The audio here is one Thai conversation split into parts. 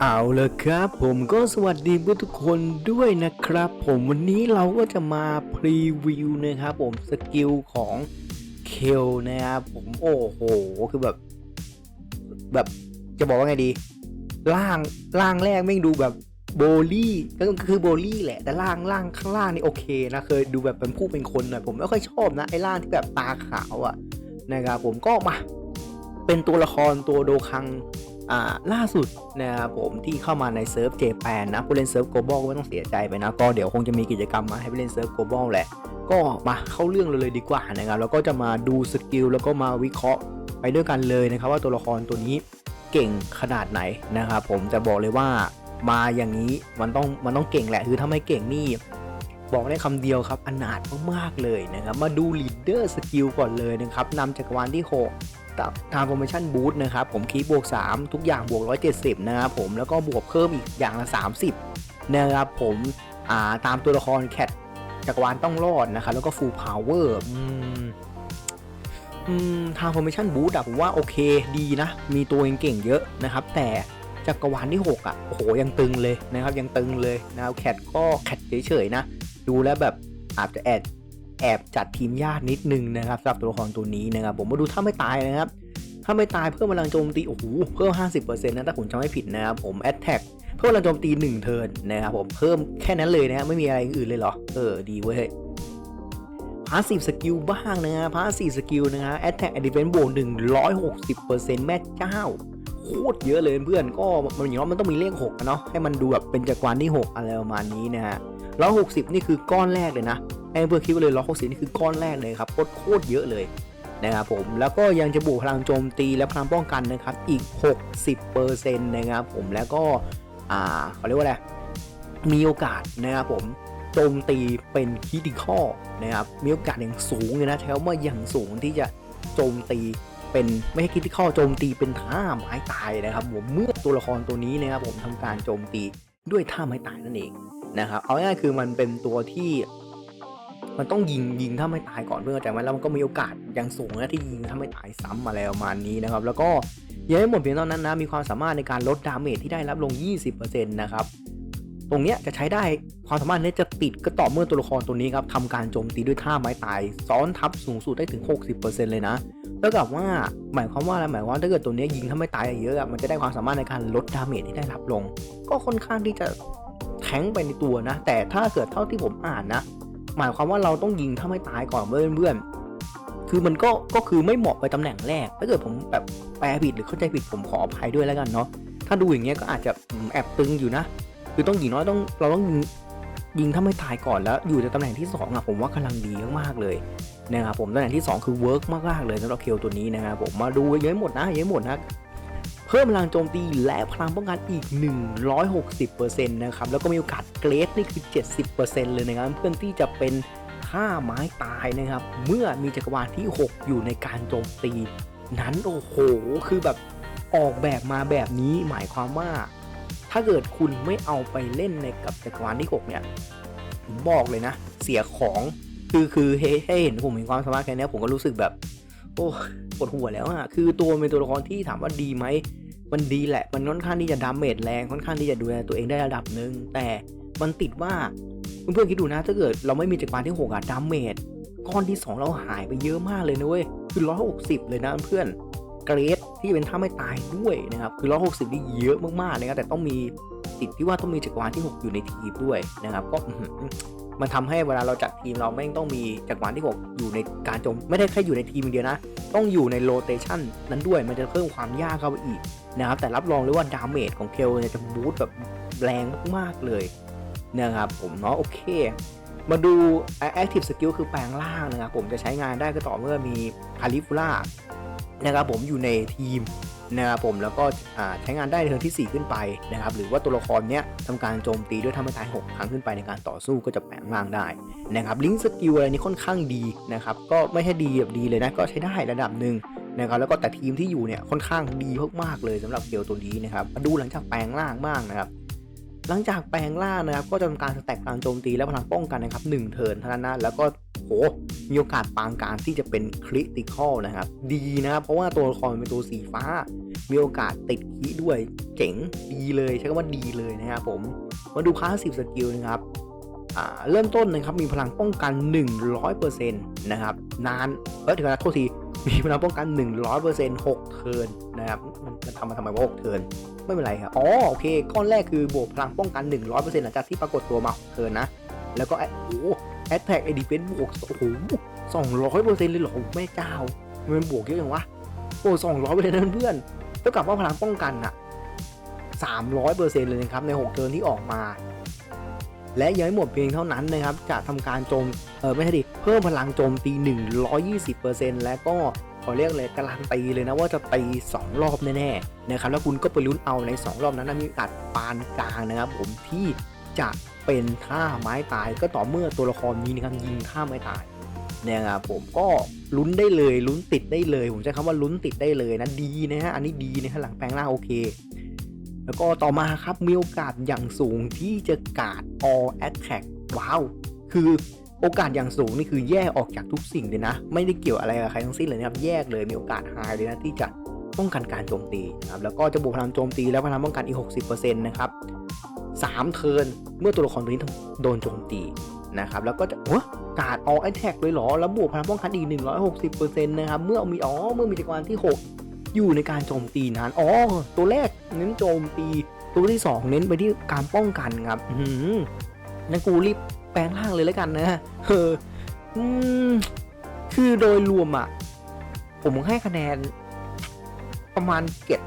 เอาลยครับผมก็สวัสดีทุกคนด้วยนะครับ ผมวันนี้เราก็จะมาพรีวิวนะครับผมสกิลของเคลนะครับผมโอ้โหคือแบบ แบบจะบอกว่าไงดี ล่างล่างแรกไม่ดูแบบโบลี่ก็คือโบลี่แหละ แต่ล่างล่างข้างล่างนี่โอเคนะเคยดูแบบเป็นผู้เป็นคนหน่อยผมไม่ค่อยชอบนะไอ้ล่างที่แบบตาขาวอะนะครับผมก็มา เป็นตัวละครตัวโดคัง ล่าสุดนะครับผมที่เข้ามาในเซิร์ฟเจแปนนะผู้เล่นเซิร์ฟโกลบอลก็ไม่ต้องเสียใจไปนะ ก็เดี๋ยวคงจะมีกิจกรรมมาให้ผู้เล่นเซิร์ฟโกลบอลแหละ ก็มาเข้าเรื่องเลยดีกว่านะครับแล้วก็จะมาดูสกิลแล้วก็มาวิเคราะห์ไปด้วยกันเลยนะครับ ว่าตัวละครตัวนี้เก่งขนาดไหนนะครับผมจะบอกเลยว่ามาอย่างนี้มันต้องมันต้องเก่งแหละคือถ้าไม่เก่งนี่บอกได้คำเดียวครับอนาถมากๆเลยนะครับ มาดูลีดเดอร์สกิลก่อนเลยนะครับนำจักรวาลที่ 6 ทางโปรโมชั่นบูทนะครับผมคีบวก 3 ทุกอย่างบวก 170 นะครับผมแล้วก็บวกเพิ่มอีกอย่างละ 30 นะครับผมาตามตัวละครแคทจักรวาลต้องรอดนะครับแล้วก็ฟูลพาวเวอร์อืมอืมทางโปรโมชั่นบูทอะผมว่าโอเคดีนะ มีตัวเก่งเยอะนะครับ แต่จักรวาลที่ 6 อะ โอ้โห ยังตึงเลยนะครับ ยังตึงเลยนะครับแคทก็แคทเฉยๆนะ ดูแล้วแบบอาจจะแอบ แอบจัดทีมยากนิดนึงนะครับสำหรับตัวละครตัวนี้นะครับผมมาดูถ้าไม่ตายนะครับ ถ้าไม่ตายเพิ่มพลังโจมตีโอ้โหเพิ่ม 50%นะถ้าผมจำไม่ผิดนะครับผมแอตแทกเพิ่มพลังโจมตี 1 เทิร์นนะครับผมเพิ่มแค่นั้นเลยนะไม่มีอะไรอื่นเลยเหรอ เออดีเว้ยพาสซีฟสกิลบ้างนะฮะพาสซีฟสกิลนะฮะแอตแทกแอดิเวนบวก160%แม่เจ้าโคตรเยอะเลยเพื่อนก็มันอย่างน้อยมันต้องมีเลข6อะเนาะให้มันดูแบบเป็นจักรวาลที่ 6 อะไรประมาณนี้นะฮะ 160นี่คือก้อนแรกเลยนะให้เพื่อคิดไว้เลย160นี่คือก้อนแรกเลยครับโคตรเยอะเลยนะครับผมแล้วก็ยังจะบวกพลังโจมตีและพลังป้องกันนะครับอีก 60%นะครับผมแล้วก็อ่าเขาเรียกว่าอะไรมีโอกาสนะครับผมโจมตีเป็นคิดิคอนะครับมีโอกาสอย่างสูงเลยนะใช้คำว่าอย่างสูงที่จะโจมตีเป็นไม่ใช่คิดิคอโจมตีเป็นท่าไม้ตายนะครับผมเมื่อตัวละครตัวนี้นะครับผมทำการโจมตี ด้วยท่าไม้ตายนั่นเองนะครับเอาง่ายๆคือมันเป็นตัวที่ มันต้องยิงยิงถ้าไม่ตายก่อนเพื่อแต่ว่าแล้วมันก็มีโอกาสยังสูงนะที่ยิงถ้าไม่ตายซ้ำมาแล้วประมาณนี้นะครับ แล้วก็ยังไม่หมดเพียงเท่านั้นนะมีความสามารถในการลดดาเมจที่ได้รับลง 20%นะครับ ตรงเนี้ยจะใช้ได้ความสามารถนี้จะติดก็ต่อเมื่อตัวละครตัวนี้ครับทำการโจมตีด้วยท่าไม้ตาย ซ้อนทับสูงสุดได้ถึง 60%เลยนะเท่ากับว่าหมายความว่าอะไรหมายความว่าถ้าเกิดตัวนี้ยิงถ้าไม่ตายเยอะมันจะได้ความสามารถในการลดดาเมจที่ได้รับลง ก็ค่อนข้างที่จะแข็งไปในตัวนะ แต่ถ้าเกิดเท่าที่ผมอ่านนะ หมายความว่าเราต้องยิงถ้าไม่ตายก่อนเพื่อนๆคือมันก็ก็คือไม่เหมาะไปตำแหน่งแรก ถ้าเกิดผมแบบแปลผิดหรือเข้าใจผิดผมขออภัยด้วยแล้วกันเนาะถ้าดูอย่างเงี้ยก็อาจจะแอบตึงอยู่นะ คือต้องยิงน้อยต้องเราต้องยิงยิงถ้าไม่ตายก่อนแล้วอยู่ในตำแหน่งที่สองอะผมว่ากำลังดีมากๆเลยนะครับผมตำแหน่งที่สองคือเวิร์กมากๆเลยสำหรับเคลตัวนี้นะครับผมมาดูเยอะหมดนะเยอะหมดนะเพิ่มพลังโจมตีและพลังป้องกันอีก 160%นะครับแล้วก็มีโอกาสเกรดนี่คือ 70%เลยนะครับเพื่อนที่จะเป็นท่าไม้ตายนะครับ เมื่อมีจักรวาลที่ 6 อยู่ในการโจมตี นั้นโอ้โห คือแบบออกแบบมาแบบนี้หมายความว่า ถ้าเกิดคุณไม่เอาไปเล่นในกับจักรวาลที่ 6 เนี่ยผมบอกเลยนะ เสียของคือคือให้ให้เห็นผมเห็นความสามารถแค่เนี้ยผมก็รู้สึกแบบ โอ้ปวดหัวแล้วอะคือตัวเป็นตัวละครที่ถามว่าดีไหมมันดีแหละ มันค่อนข้างที่จะดาเมจแรงค่อนข้างที่จะดูแลตัวเองได้ระดับหนึ่งแต่มันติดว่าเพื่อนๆคิดดูนะถ้าเกิดเราไม่มีจักรวาลที่6อะดาเมจก้อนที่ 2 เราหายไปเยอะมากเลยนะเว้ยคือ160 เลยนะเพื่อนเกรด ที่เป็นท่าไม่ตายด้วยนะครับ คือ160นี่เยอะมากๆนะครับแต่ต้องมีติดที่ว่าต้องมีจักรวาลที่ 6 อยู่ในทีมด้วยนะครับ ก็มันทำให้เวลาเราจัดทีมเราแม่งต้องมีจักรวาลที่ 6 อยู่ในการโจมไม่ได้แค่อยู่ในทีมเดียวนะ ต้องอยู่ในโรเตชันนั้นด้วยมันจะเพิ่มความยากเข้าไปอีกนะครับ แต่รับรองเลยว่าดาเมจของเคลจะบูสต์แบบแรงมากๆเลยนะครับผมเนาะโอเค มาดู Active Skill คือแปลงร่างนะครับ ผมจะใช้งานได้ก็ต่อเมื่อมีคาลิฟูล่า นะครับผมอยู่ในทีมนะครับผมแล้วก็ใช้งานได้ในเทิร์นที่ 4 ขึ้นไปนะครับหรือว่าตัวละครเนี้ยทำการโจมตีด้วยท่าไม้ตาย 6 ครั้งขึ้นไปในการต่อสู้ก็จะแปลงร่างได้นะครับลิงก์สกิลอะไรนี้ค่อนข้างดีนะครับก็ไม่ใช่ดีแบบดีเลยนะก็ใช้ได้ระดับหนึ่งนะครับแล้วก็แต่ทีมที่อยู่เนี่ยค่อนข้างดีมากๆเลยสำหรับเกลตัวนี้นะครับมาดูหลังจากแปลงร่างบ้างนะครับหลังจากแปลงร่างนะครับก็จะทำการสแต็กพลังโจมตีและพลังป้องกันนะครับ1เทิร์นเท่านั้นนะแล้วก็ โห มีโอกาสปางการที่จะเป็นคริติคอลนะครับ ดีนะครับ เพราะว่าตัวละครเป็นตัวสีฟ้า มีโอกาสติดคีด้วย เจ๋ง ดีเลย ใช้คำว่าดีเลยนะครับผม มาดูพาสซีฟสกิลนะครับเริ่มต้นนะครับมีพลังป้องกัน 100%นะครับนานเออถึงนะโทษทีมีพลังป้องกัน 100% 6 เทิร์นนะครับมันมันทำมาทำไมว่า6เทิร์นไม่เป็นไรครับอ๋อโอเค ก้อนแรกคือบวกพลังป้องกัน 100%หลังจากที่ปรากฏตัวมา6เทิร์นนะ แล้วก็แอโอ้ แอดแท็กไอดีเฟนบวกโอ้โหสองร้อยเปอร์เซ็นต์เลยเหรอแม่เจ้ามันบวกเยอะจังวะโอ้สองร้อยเปอร์เซ็นต์นั่นเพื่อนเท่ากับว่าพลังป้องกันอะสามร้อยเปอร์เซ็นต์เลยนะครับในหกเทิร์นที่ออกมา และยังไม่หมดเพียงเท่านั้นนะครับจะทำการโจมเออไม่ใช่ดิเพิ่มพลังโจมตี120%และก็ขอเรียกเลยการันตีเลยนะว่าจะตี 2 รอบแน่ๆนะครับแล้วคุณก็ไปลุ้นเอาใน 2 รอบนั้นมีโอกาสปานกลางนะครับผมที่จะ เป็นท่าไม้ตายก็ต่อเมื่อตัวละครนี้นะครับยิงท่าไม้ตายนะครับผมก็ลุ้นได้เลยลุ้นติดได้เลย ผมใช้คำว่าลุ้นติดได้เลยนะดีนะฮะอันนี้ดีนะฮะหลังแปลงร่างโอเค แล้วก็ต่อมาครับมีโอกาสอย่างสูงที่จะกาด all attack ว้าวคือโอกาสอย่างสูงนี่คือแยกออกจากทุกสิ่งเลยนะ ไม่ได้เกี่ยวอะไรกับใครทั้งสิ้นเลยนะครับแยกเลยมีโอกาส high เลยนะที่จะป้องกันการโจมตีนะครับแล้วก็จะบวกพลังโจมตีและพลังป้องกันอีก 60%นะครับ 3 เทิร์นเมื่อตัวละครตัวนี้โดนโจมตีนะครับแล้วก็จะวะกาด all attack เลยเหรอ แล้วบวกพลังป้องกันอีก 160%นะครับ เมื่อมีอ๋อเมื่อมีจักรวาลที่ 6 อยู่ในการโจมตีนั้นอ๋อตัวแรกเน้นโจมตี ตัวที่ 2 เน้นไปที่การป้องกันครับอืมนั่นกูรีบแปลงร่างเลยแล้วกันนะเอออืมคือโดยรวมอะ ผมให้คะแนน ประมาณเจ็ด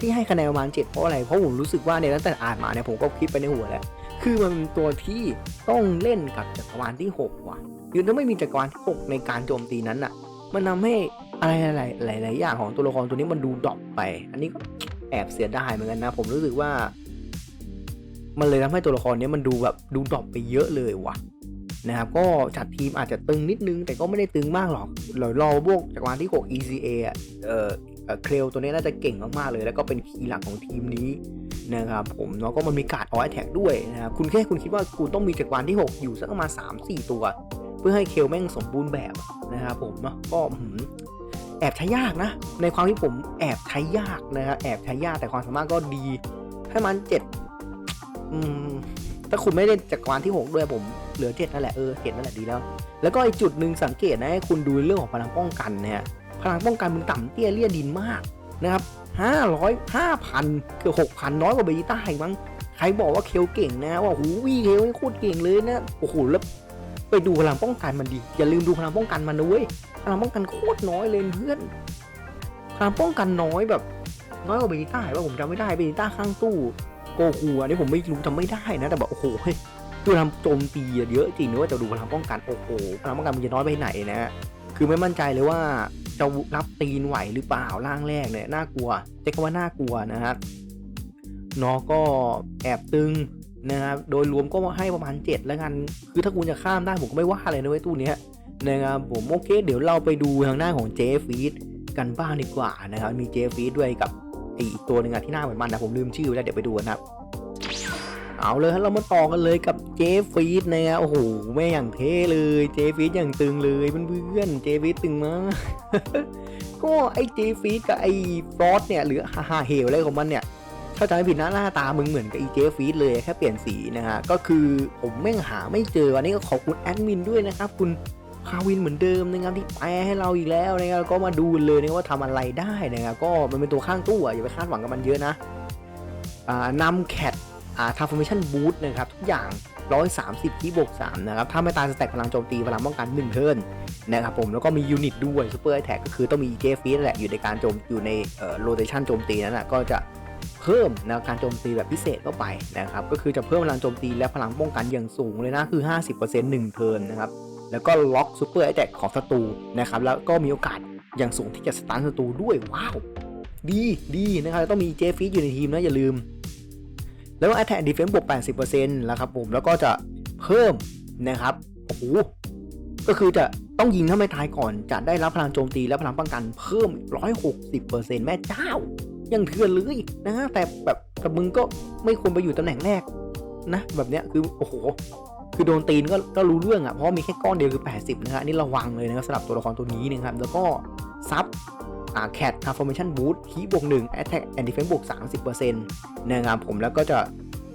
ที่ให้คะแนนประมาณเจ็ดเพราะอะไร เพราะผมรู้สึกว่าเนี่ยตั้งแต่อ่านมาเนี่ยผมก็คิดไปในหัวแล้ว คือมันเป็นตัวที่ต้องเล่นกับจักรวาลที่ 6 ว่ะคือถ้าไม่มีจักรวาลที่ 6 ในการโจมตีนั้นอะมันทำให้อะไรหลายๆหลายอย่างของตัวละครตัวนี้มันดูดรอปไป อันนี้ก็แอบเสียดายเหมือนกันนะ ผมรู้สึกว่า มันเลยทำให้ตัวละครนี้มันดูแบบดูดรอปไปเยอะเลยว่ะนะครับก็จัดทีมอาจจะตึงนิดนึง แต่ก็ไม่ได้ตึงมากหรอกเรารอพวกจักรวาลที่ 6 ECA อะเออ เคลตัวนี้น่าจะเก่งมากๆเลย แล้วก็เป็นคีย์หลักของทีมนี้นะครับผมแล้วก็มันมีการ์ดออแท็กด้วยนะครับคุณแค่คุณคิดว่าคุณต้องมีจักรวาลที่ 6 อยู่สักประมาณ3-4 ตัว เพื่อให้เคลแม่งสมบูรณ์แบบนะครับผมเนาะก็แอบใช้ยากนะ ในความที่ผมแอบใช้ยากนะครับแอบใช้ยากแต่ความสามารถก็ดีให้มันเจ็ดถ้าคุณไม่ได้จักรวาลที่ 6 ด้วยผมเหลือเจ็ดนั่นแหละเออเจ็ดนั่นแหละดีแล้ว แล้วก็อีกจุดหนึ่งสังเกตนะให้คุณดูเรื่องของพลังป้องกันเนี่ย พลังป้องกันมึงต่ำเตี้ยเลี่ยดินมากนะครับห้าร้อยห้าพันเกือบหกพันน้อยกว่าเบจิต้าอีกมั้งใครบอกว่าเคลเก่งนะว่าหูวีเคลนี่โคตรเก่งเลยนะโอ้โหแล้วไปดูพลังป้องกันมันดีอย่าลืมดูพลังป้องกันมันนะเว้ยพลังป้องกันโคตรน้อยเลยเพื่อนพลังป้องกันน้อยแบบ น้อยกว่าเบจิต้าว่าผมจำไม่ได้เบจิต้าข้างตู้โกคูอันนี้ผมไม่รู้จำไม่ได้นะ แต่แบบโอ้โหดูพลังโจมตีเยอะจริงนะว่าจะดูพลังป้องกันโอ้โหพลังป้องกันมันจะน้อยไปไหนนะคือไม่มั่นใจเลยว่า จะรับตีนไหวหรือเปล่าร่างแรกเนี่ยน่ากลัวใช้คำว่าน่ากลัวนะครับเนาะก็แอบตึงนะครับโดยรวมก็ให้ประมาณ 7 แล้วกัน คือถ้าคุณจะข้ามได้ผมก็ไม่ว่าเลยนะเว้ยตู้เนี้ยนะครับผมโอเคเดี๋ยวเราไปดูทางหน้าของเจฟีดกันบ้างดีกว่านะครับมีเจฟีดด้วยกับอีกตัวหนึ่งอะที่หน้าเหมือนมันนะผมลืมชื่อไปแล้วเดี๋ยวไปดูนะครับ เอาเลยฮะเรามาต่อกันเลยกับเจฟีดนะฮะโอ้โหแม่อย่างเท่เลยเจฟีดอย่างตึงเลยเพื่อนๆเจฟีดตึงมากก็ไอเจฟีดกับไอฟรอสเนี่ยหรือฮาฮาเฮลอะไรของมันเนี่ยถ้าจำไม่ผิดนะหน้าตามึงเหมือนกับไอเจฟีดเลยแค่เปลี่ยนสีนะฮะก็คือผมแม่งหาไม่เจอวันนี้ก็ขอบคุณแอดมินด้วยนะครับคุณคาวินเหมือนเดิมนะครับที่แปลให้เราอีกแล้วนะครับก็มาดูเลยนะว่าทำอะไรได้นะครับก็มันเป็นตัวข้างตู้อะอย่าไปคาดหวังกับมันเยอะนะอ่านำแคท transformation boost นะครับทุกอย่าง 130ที่บวก3นะครับถ้าไม่ตายสแต็กพลังโจมตีพลังป้องกัน1เทิร์นนะครับผมแล้วก็มียูนิตด้วย Super Attack ก็คือต้องมีเจฟีแหละอยู่ในการโจมอยู่ในเอ่อ rotation โจมตีนั้นนะก็จะเพิ่มนวการโจมตีแบบพิเศษเข้าไปนะครับก็คือจะเพิ่มพลังโจมตีและพลังป้องกันอย่างสูงเลยนะคือ 50% 1เทิร์นนะครับแล้วก็ล็อก Super Attack ของศัตรูนะครับแล้วก็มีโอกาสอย่างสูงที่จะสตันศัตรูด้วยว้าวดีดีนะครับต้องมีเจฟีอยู่ในทีมนะอย่าลืม แล้วก็ Attack Defense บวก 80%แล้วครับผมแล้วก็จะเพิ่มนะครับโอ้โหก็คือจะต้องยิงถ้าไม่ตายก่อน จะได้รับพลังโจมตีและพลังป้องกันเพิ่ม 160%แม่เจ้า ยังเถื่อนเลยนะแต่แบบกับมึงก็ไม่ควรไปอยู่ตำแหน่งแรกนะ แบบเนี้ยคือโอ้โห คือโดนตีนก็ก็รู้เรื่องอะ่ะเพราะมีแค่ก้อนเดียวคือ 80นะฮะนนี่ระวังเลยนะครับสำหรับตัวละครตัวนี้นะครับแล้วก็ซับ อ่า cat transformation boost คีบวก1 attack and defense บวก 30%นะครับผมแล้วก็จะ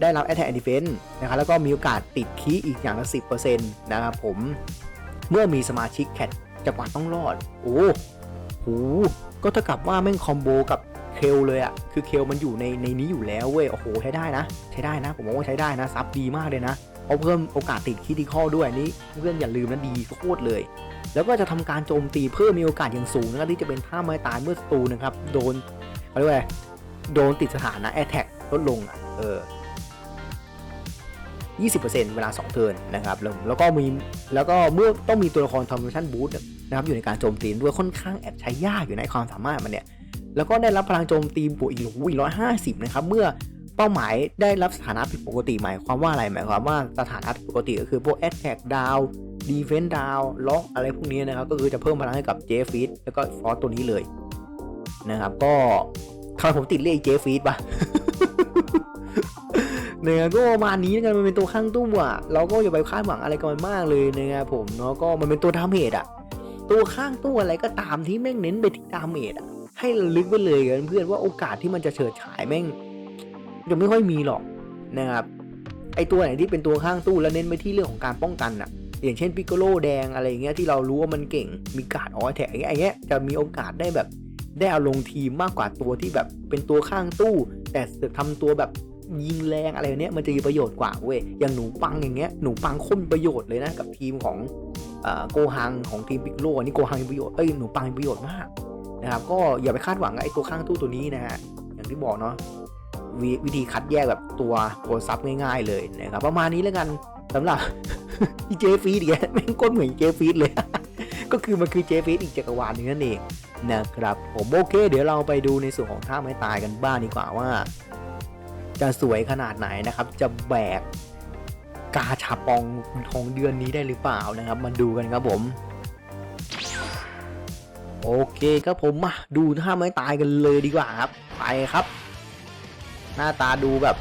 ได้รับ attack and defense นะครับแล้วก็มีโอกาสติดคีอีกอย่างละ 10%นะครับผมเมื่อมีสมาชิก cat จังหวะต้องรอด โอ้โหก็เท่ากับว่าแม่งคอมโบกับเคลเลยอะคือเคลมันอยู่ในในนี้อยู่แล้วเว้ย โอ้โห ใช้ได้นะ ใช้ได้นะ ผมว่าใช้ได้นะ ซับดีมากเลยนะเพราะเพิ่มโอกาสติดคิติคอด้วยนนี้ เพื่อนอย่าลืมนะดีโคตรเลย แล้วก็จะทำการโจมตีเพิ่มมีโอกาสอย่างสูงนะครับที่จะเป็นท่าไม้ตายเมื่อศัตรูนะครับโดนเขาเรียกว่าอะไรโดนติดสถานะแอตแทกลดลงอะเออ20%เวลา 2 เทิร์นนะครับ แล้วก็มีแล้วก็เมื่อต้องมีตัวละครทอมมิชันบูสนะครับอยู่ในการโจมตีด้วยค่อนข้างแอบใช้ยากอยู่ในความสามารถมันเนี่ย แล้วก็ได้รับพลังโจมตีบวกอีกร้อยห้าสิบนะครับ เมื่อเป้าหมายได้รับสถานะผิดปกติหมายความว่าอะไรหมายความว่าสถานะผิดปกติก็คือพวกแอตแทกดาว Attack Down Defense Down ล็อกอะไรพวกนี้นะครับ ก็คือจะเพิ่มพลังให้กับเจฟีดแล้วก็ฟอสตัวนี้เลยนะครับ ก็ทำไมผมติดเรียกเจฟีดปะเนี่ยก็ประมาณนี้นะครับมันเป็นตัวข้างตู้อะเราก็อย่าไปคาดหวังอะไรกับมันมากเลยนะครับผมเนาะก็มันเป็นตัวดาเมจอะ ตัวข้างตู้อะไรก็ตามที่แม่งเน้นไปที่ดาเมจอะให้ลึกไว้เลยกันเพื่อนว่าโอกาสที่มันจะเฉิดฉายแม่งจะไม่ค่อยมีหรอกนะครับไอตัวไหนที่เป็นตัวข้างตู้แล้วเน้นไปที่เรื่องของการป้องกันอะ อย่างเช่นปิกโกโลแดงอะไรเงี้ยที่เรารู้ว่ามันเก่งมีการ์ดออแทอย่างเงี้ยไอ้เงี้ยจะมีโอกาสได้แบบได้เอาลงทีมมากกว่าตัวที่แบบเป็นตัวข้างตู้ แต่ทำตัวแบบยิงแรงอะไรเนี้ยมันจะมีประโยชน์กว่าเว้ยอย่างหนูปังอย่างเงี้ยหนูปังคตรมีประโยชน์เลยนะกับทีมของอ่อโกฮังของทีมปิกโลอันนี้โกฮังมีประโยชน์เอ้ยหนูปังมีประโยชน์มากนะครับก็อย่าไปคาดหวังไอ้ตัวข้างตู้ตัวนี้นะฮะอย่างที่บอกเนาะววิธีคัดแยกแบบตัวตัวซับง่าย ๆ เลยนะครับประมาณนี้แล้วกันสำหรับ ที่เจฟีดอีกแล้วแม่งก้นเหมือนเจฟีดเลย ก็คือมันคือเจฟีดอีกจักรวาลนึงนั่นเองนะครับ ผมโอเค เดี๋ยวเราไปดูในส่วนของท่าไม้ตายกันบ้างดีกว่าว่า จะสวยขนาดไหนนะครับ จะแบกกาชาปองของเดือนนี้ได้หรือเปล่านะครับ มาดูกันครับผมโอเคครับผมมาดูท่าไม้ตายกันเลยดีกว่าครับ ไปครับ หน้าตาดูแบบ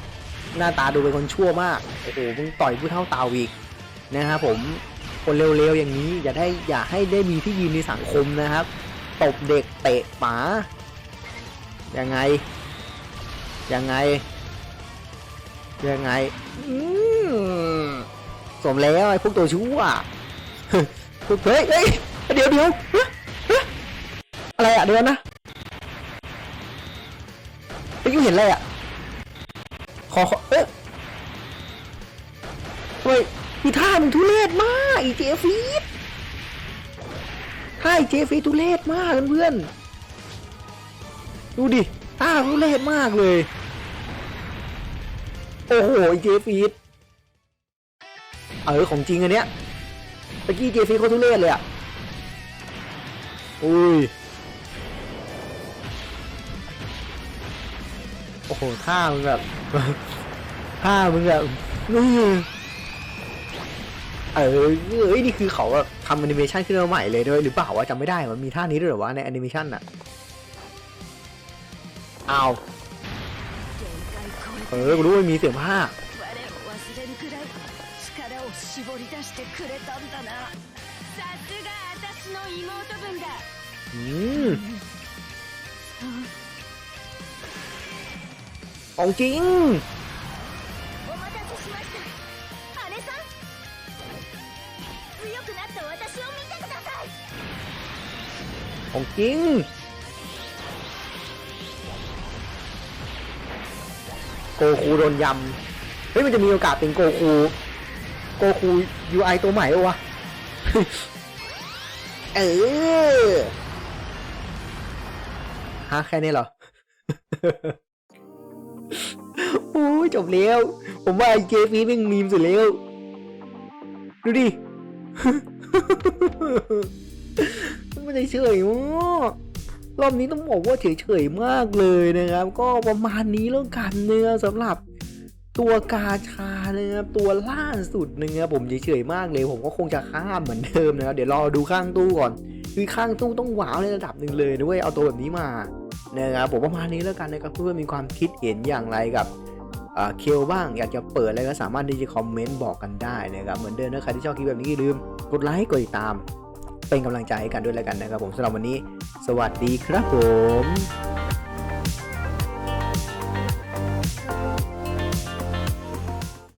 หน้าตาดูเป็นคนชั่วมาก โอ้โหมึงต่อยผู้เท่าตาอีก นะครับผมคนเร็วๆอย่างนี้อย่าได้อย่าให้ได้มีที่ยืนในสังคมนะครับตบเด็กเตะหมายังไง ยังไง ยังไงสมแล้วไอ้พวกตัวชั่วพวกเฮ้ยเฮ้ยเดี๋ยวเดี๋ยวอะไรอะเดี๋ยวนะไปยูเห็นอะไรอะขอขอเอ๊ะเฮ้ย คือท่ามันทุเรศมากอีเจฟีดท่าอีเจฟีดทุเรศมากเพื่อนดูดิท่าทุเรศมากเลย โอ้โหอีเจฟีดเออของจริงอันเนี้ยตะกี้เจฟีดเขาทุเรศเลยอะอุ้ยโอ้โหท่ามึงแบบท่ามึงแบบ เออเอ้ยนี่คือเขาแบบทำแอนิเมชันขึ้นมาใหม่เลยด้วยหรือเปล่าวะจำไม่ได้มันมีท่านี้ด้วยเหรอวะในแอนิเมชันอะเอ้าวเออกูรู้ว่ามีเสียงผ้าอืมของจริง ของจริงโกคูโดนยำเฮ้ยมันจะมีโอกาสเป็นโกคูโกคู UI ตัวใหม่ปะวะเออฮะแค่นี้เหรอโอ้ยจบแล้ว ผมว่าไอ้เจฟีเป็นมีมสุดแล้ว ดูดิ ไมันเฉยมากรอบนี้ต้องบอกว่าเฉยๆมากเลยนะครับ ก็ประมาณนี้แล้วกันเนื้อสำหรับตัวกาชานะครับตัวล่าสุดนะครับผมเฉยๆมากเลย ผมก็คงจะข้ามเหมือนเดิมนะครับเดี๋ยวรอดูข้างตู้ก่อนคือข้างตู้ต้องว้าวในระดับหนึ่งเลยนะเว้ยเอาตัวแบบนี้มานะครับผมประมาณนี้แล้วกันนะครับเพื่อนๆมีความคิดเห็นอย่างไรกับอ่าเคลบ้างอยากจะเปิดอะไรก็สามารถที่จะคอมเมนต์บอกกันได้นะครับเหมือนเดิมนะใครที่ชอบคลิปแบบนี้อย่าลืมกดไลค์กดติดตาม เป็นกำลังใจให้กันด้วยแล้วกันนะครับผมสำหรับวันนี้ สวัสดีครับผม